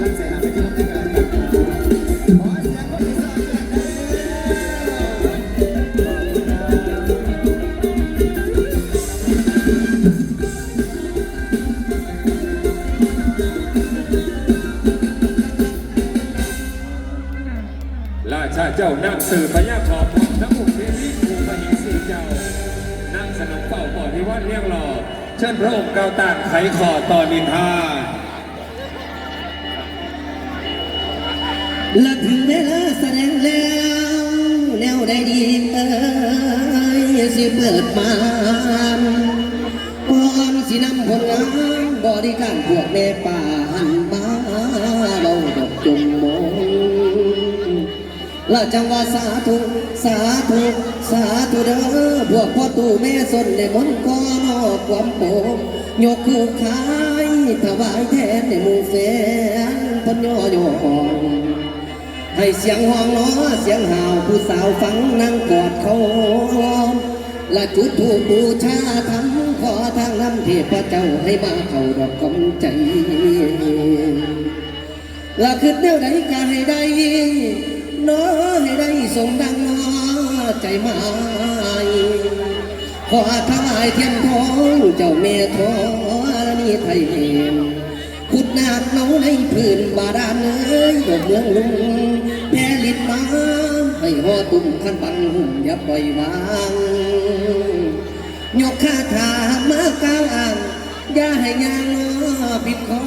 รับขอเสียงคนที่สองกันเด้อราชาเจ้านั่งสื่อพญาขอบน้ำมุกเรียนที่ภูมหิสีเจ้า นั่งสนมเป่าปอดพิวัตรเรียงหล่อเชิญพระองค์เกาต่างไขขอต่อนินทา และถึงเวลาแสดงแล้วแนวใดดีเอ้ยสิเปิดมานก่อนสินำผลงานบริการพวกแม่ป่าหันมาเบาดอกจมมองและจังว่าสาธุ สาธุ สาธุเด้อพวกพ่อตู่แม่สนในมนก่อนอกความโปงยกคือขายถวายแทนในมู่แฟนพนย่อยอง ให้เสียงห้องล้อเสียงห่าวผู้สาวฟังนั่งกอดเขาและจุดถูกบูชาทำขอทางน้ำเทพเจ้าให้มาเข้าดอกกำใจและคือเดียวใดก็ให้ได้น้อให้ได้สมดังน้อใจหมายขอถวายเทียนทองเจ้าแม่ทอนี่ไทยเองขุดนาดเนาในพื้นบาดาลเอ้ยดอกเมืองลุง ดมาให้หอตุ่มขันบังหุ่มอย่าปล่อยวางยกคาถามาก้าวอ่างอย่าให้ยางล้อปิดคอ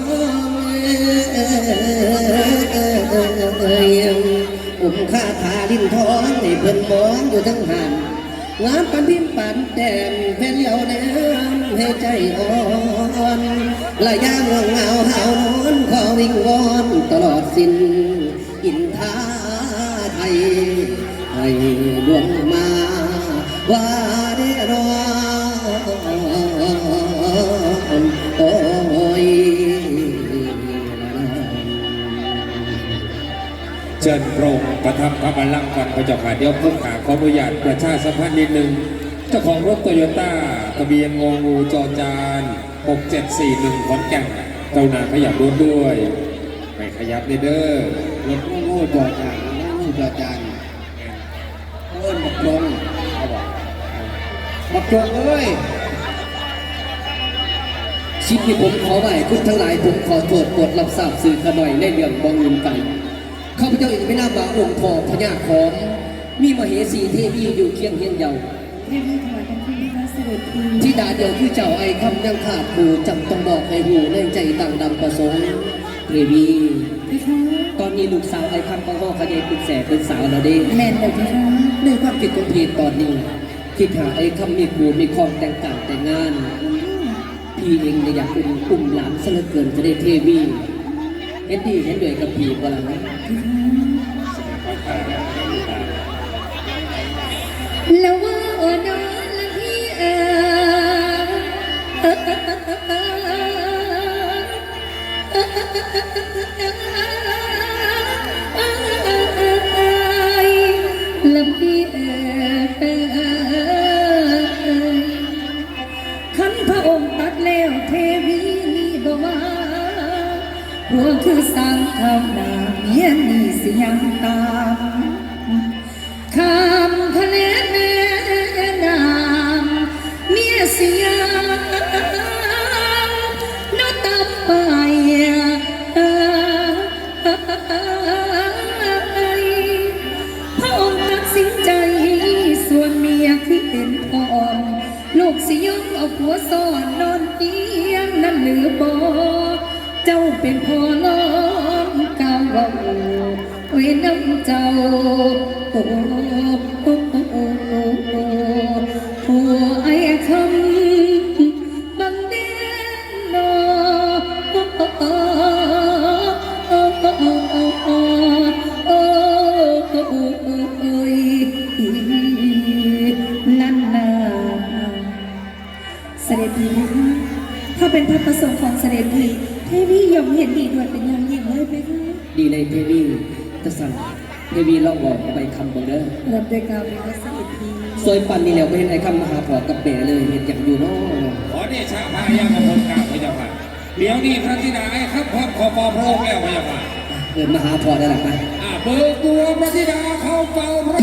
อุ้มคาถาลิ้นทองให้เพิ่นมองอยู่ทั้งหันงามปันพิมปันแต้มแผ่นเหลียวแนมให้ใจอ่อนละยามง่วงเหงาหาวนอนขอวิงวอนตลอดสิ้น ให้ดวงมาว่าเดรอนโอ้ยเชิญพระองค์ประทับพระบัลลังก์ก่อนพระเจ้าค่ะเดี๋ยวผู้ขาขออนุญาตประชาสัมพันธ์นิดนึงเจ้าของรถโตโยต้าทะเบียนงงูจอจาน6741ขอนแก่นเจ้านาขยับรถด้วยไม่ขยับเลยเด้อรถง่จอจานโง่จอจาน บักจงเอ้ยชิดที่ผมขอไหวคุณทั้งหลายผมขอโทษโปรดรับทราบสื่อขน่อยในเรื่องบองเงินกันข้าพเจ้าเองไม่น่าบาองค์ทองพญาของมีมเหสีเทวีอยู่เคียงเฮียนเยาว์ทวีถวายบังคมพระเสด็จพีธิดาเดียวคือเจ้าไอ้คำยังขาดผู้จำต้องบอกให้หูในใจต่างดำประสงค์เรวีพี่คะตอนนี้ลูกสาวไอ้คำก็งอกขยายเป็นแสบเป็นสาวแล้วเด้แม่นเลยพี่คะในความคิดของพี่ตอนนี้ คิดหาไอ้คำมีผู้มีของแต่งการแต่งงาน พี่เองเนี่ยอยากเป็นกลุ่มหลานซะเหลือเกินจะได้เทวีเห็นดีเห็นด้วยกับพี่บ่ล่ะนะแล้วว่าโอ้นอนละพี่เอ๋ยละพี่เอ๋ หัวคือสร้างข้าวหนาเมียนี่สิยังตามข้ามทะเลแม่น้ำเมียเสียงนอตามไปพระองค์ตัดสินใจส่วนเมียคือเป็นพ่อลูกสิยอมเอาผัวซ่อนนอนเตียงนั่นหรือบ่ เจ้าเป็นพ่อล้อมเก่าว่าไว้น้ำเจ้าโอ้โอ้โอ้โอ้โอ้โอ้โอ้ไอ้คำบังเดนอโอ้โอ้โอ้โอ้โอ้โอ้โอ้โอ้โอ้โอ้นั่นนาเสด็จพีนะคะถ้าเป็นพระประสงค์ของเสด็จพี เทวียอมเห็นดีด้วยเป็นอย่างยิ่งเลยไหมคะดีในเทวีตะสั่งเทวีลองบอกเอาไปคำเบิ่งเด้อรับด้วยกาวเป็นเสด็จพีซอยปันนี่แล้วไปเห็นไอ้คำมาหาพอกับแม่เลยเห็นอย่างอยู่เนาะขอเดชะพายามาพบกล่าวพระเจ้าค่ะเดี๋ยวนี้พระธิดาไอ้ครับพร้อมขอปอพระองค์แล้วพระเจ้าค่ะเดินมาหาพอได้หรือไม่อ่าเบิกตัวพระธิดาเข้าเฝ้าพระองค์